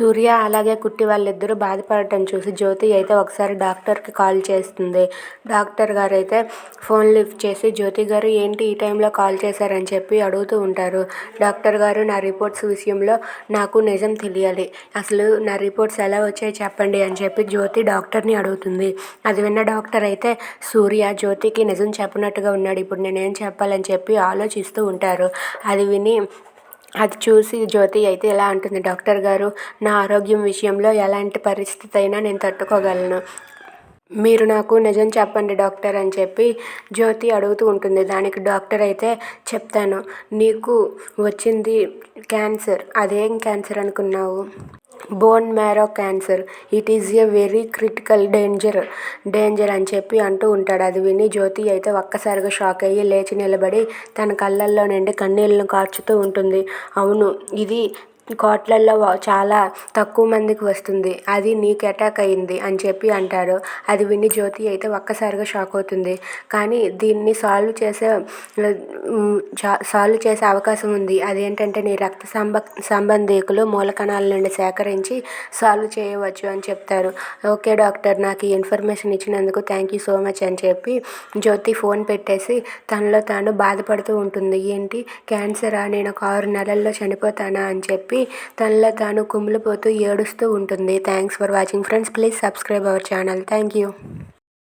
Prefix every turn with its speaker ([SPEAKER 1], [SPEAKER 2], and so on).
[SPEAKER 1] సూర్య అలాగే కుట్టి వాళ్ళిద్దరూ బాధపడటం చూసి జ్యోతి అయితే ఒకసారి డాక్టర్కి కాల్ చేస్తుంది. డాక్టర్ గారు అయితే ఫోన్ లిఫ్ట్ చేసి జ్యోతి గారు ఏంటి ఈ టైంలో కాల్ చేశారని చెప్పి అడుగుతూ ఉంటారు. డాక్టర్ గారు నా రిపోర్ట్స్ విషయంలో నాకు నిజం తెలియాలి. అసలు నా రిపోర్ట్స్ ఎలా వచ్చాయి చెప్పండి అని చెప్పి జ్యోతి డాక్టర్ని అడుగుతుంది. అది విన్న డాక్టర్ అయితే సూర్య జ్యోతికి నిజం చెప్పినట్టుగా ఉన్నాడు. ఇప్పుడు నేనేం చెప్పాలని చెప్పి ఆలోచిస్తూ ఉంటారు. అది విని అది చూసి జ్యోతి అయితే ఇలా అంటుంది డాక్టర్ గారు నా ఆరోగ్యం విషయంలో ఎలాంటి పరిస్థితి అయినా నేను తట్టుకోగలను. మీరు నాకు నిజం చెప్పండి డాక్టర్ అని చెప్పి జ్యోతి అడుగుతూ ఉంటుంది. దానికి డాక్టర్ అయితే చెప్తాను నీకు వచ్చింది క్యాన్సర్ అదేం క్యాన్సర్ అనుకున్నావు? Bone marrow cancer it is a very critical danger danger అని చెప్పి అంటూ ఉంటాడు. అది విని జ్యోతి అయితే ఒక్కసారిగా షాక్ అయ్యి లేచి నిలబడి తన కళ్ళల్లో నుండి కన్నీళ్ళను కార్చుతూ ఉంటుంది. అవును ఇది కోట్లల్లో చాలా తక్కువ మందికి వస్తుంది. అది నీకు అటాక్ అయింది అని చెప్పి అంటారు అది విని జ్యోతి అయితే ఒక్కసారిగా షాక్ అవుతుంది. కానీ దీన్ని సాల్వ్ చేసే సాల్వ్ చేసే అవకాశం ఉంది. అదేంటంటే నీ రక్త సంబ సంబంధికులు మూలకణాల నుండి సేకరించి సాల్వ్ చేయవచ్చు అని చెప్తారు. ఓకే డాక్టర్ నాకు ఈ ఇన్ఫర్మేషన్ ఇచ్చినందుకు థ్యాంక్ యూ సో మచ్ అని చెప్పి జ్యోతి ఫోన్ పెట్టేసి తనలో తాను బాధపడుతూ ఉంటుంది. ఏంటి? క్యాన్సరా నేను ఒక ఆరు నెలల్లో చనిపోతానా? అని చెప్పి చెప్పి తనలో తాను కుమిలిపోతూ ఏడుస్తూ ఉంటుంది. Thanks for watching friends please subscribe our channel thank you